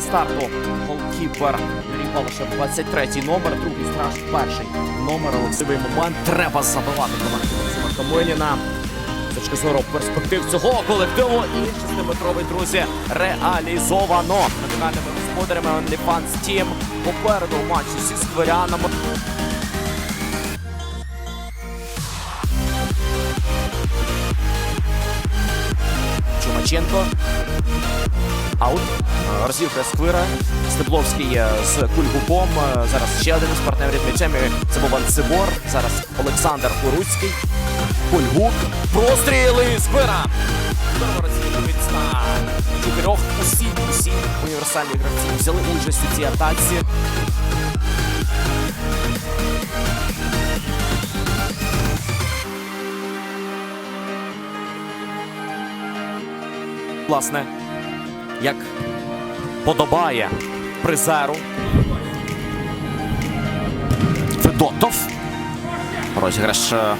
старту голкіпер Юрій Палашев, 23-й номер, другий страж, перший номер. Олексивий момент. Треба забивати команді Максима Каменіна. З точки зору перспектив цього колективу і 6-метровий, друзі, реалізовано. Національними господарями OnlyFans Team попереду в матчі зі скверянами. Чумаченко. Аут. Розівка Сквира. Стебловський е, з Кульгупом. Е, Зараз ще один із партнерів м'ячем. Це був Ансибор. Зараз Олександр Куруцький. Кульгук. Простріли розвідує відстань. Чотирьох усі, усі універсальні гравці взяли участь у цій атаці. Власне, як подобає призеру. Федотов. Розіграш. е,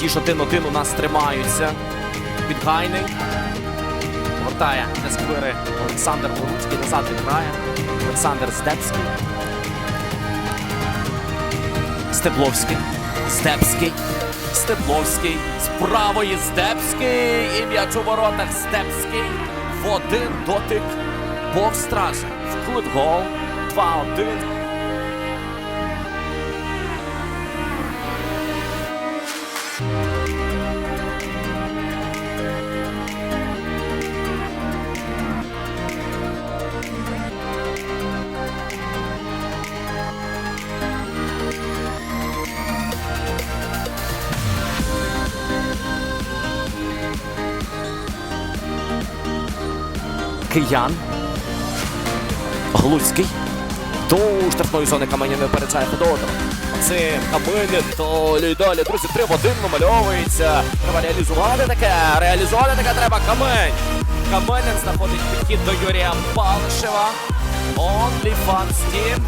Ті, що тин-один у нас тримаються. Підгайний. Повертає на сквири Олександр Боруцький. Назад відграє. Олександр Здебський. Стебловський. Здебський. Стебловський. З правої Здебський. І м'яч у воротах Здебський. В один дотик. Повстража. В кут гол. 2-1. Киян. Глузький. До штрафної зони Каменін випереджає Федотов. Це Каменін далі, далі. Друзі, 3 в 1 намальовується. Треба реалізувати таке. Реалізувати таке треба Камень. Каменін знаходить підхід до Юрія Палишева. OnlyFans Team.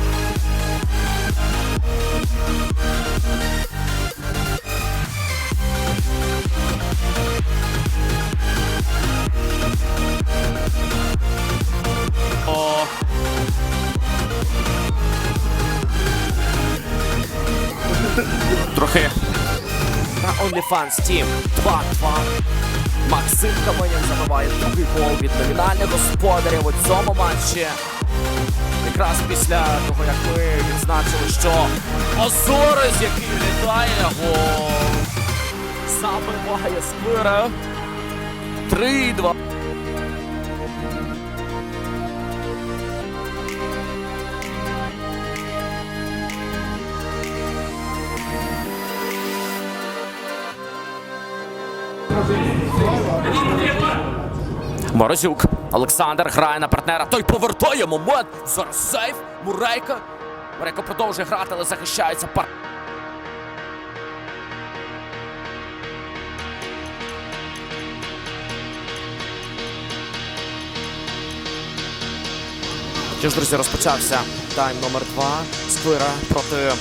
Трохи на OnlyFans Team 2-2. Максим Каменін забиває другий гол від номінальних господарів у цьому матчі. Якраз після того, як ми відзначили, що Озорис, який літає, гол. Забиває Сквира. 3-2. Морозюк. Олександр грає на партнера. Той повертає момент. Зараз сейф. Мурейко. Мурейко продовжує грати, але захищається пар. Що ж, друзі, розпочався тайм номер 2 Сквира проти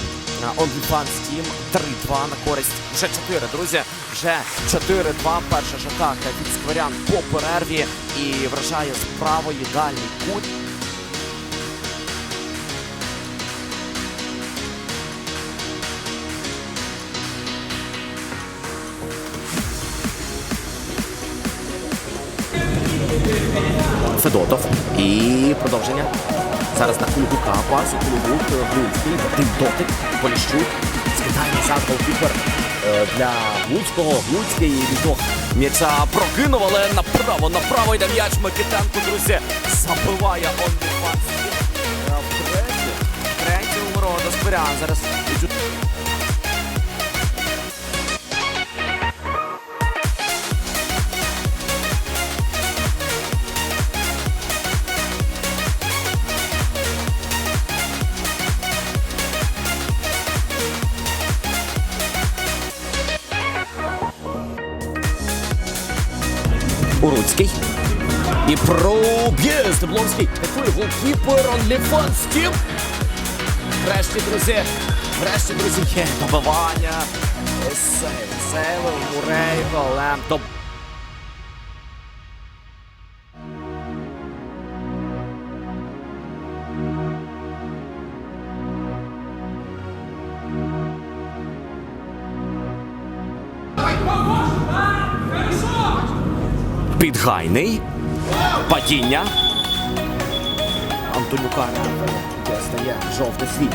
е, OnlyFans Team 3-2 на користь. Вже 4, друзі. Вже 4-2. Перша ж атака від Скверян по перерві і вражає з правої дальній кут. Федотов. І продовження. Зараз на Кульгука. Пас у Кульгук. Глуцький. Один дотик. Поліщук. Скидає назад голкіпер е, для Глуцького. Глуцький відок м'яча прокинув, але направо, направо йде м'яч Микитенко, друзі. Забиває он Третій Втретє. Третє у ворота Спирян. Зараз Уруцький. І проб'є деблонський Такий голкіпер OnlyFans Врешті, друзі. Врешті, друзі, є добивання. Сейв, сейв, Мурейко, Лем. Підгайний. Падіння. Антонюка де стає жовтий світ.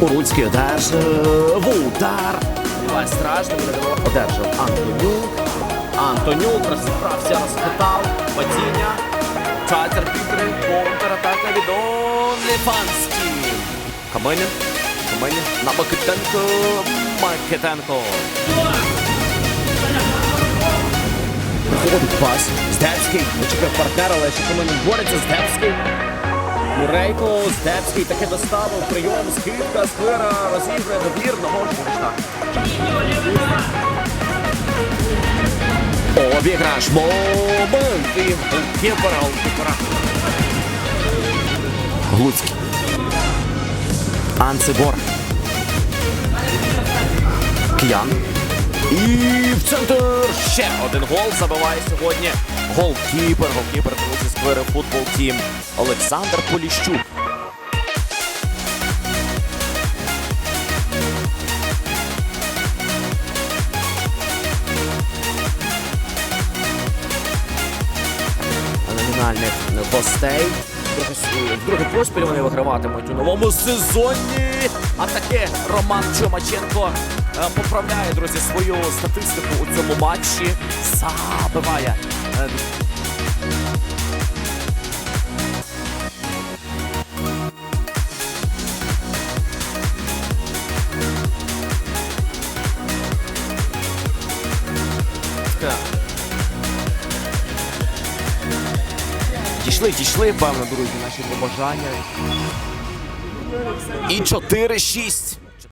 Уруцький одержав удар. Страшно, одержав Антонюк. Антонюк розібрався, розхитав, падіння. Чатер підтримки, контратака від Онліфанський. Каменін, Каменін на Микитенко, Микитенко. Виходить пас. Здебський. Вичекав партнера, але ще Каменін бореться. Здебський. Мурейко, Здебський таки доставив прийом, скидка, сквера, розігрує добір, нагоджує так. Обіграш, момент, і голкіпера, голкіпера. Глуцький. Анцибор. Киян. І в центр ще один гол забиває сьогодні. Голкіпер, голкіпер друзі сквери футбол тім Олександр Поліщук. номінальних гостей. Вдруге, поспіль вони виграватимуть у новому сезоні. А таке Роман Чумаченко е, поправляє, друзі, свою статистику у цьому матчі. Забиває. Е, Так. Дійшли, дійшли, певно, друзі, наші побажання. І 4-6.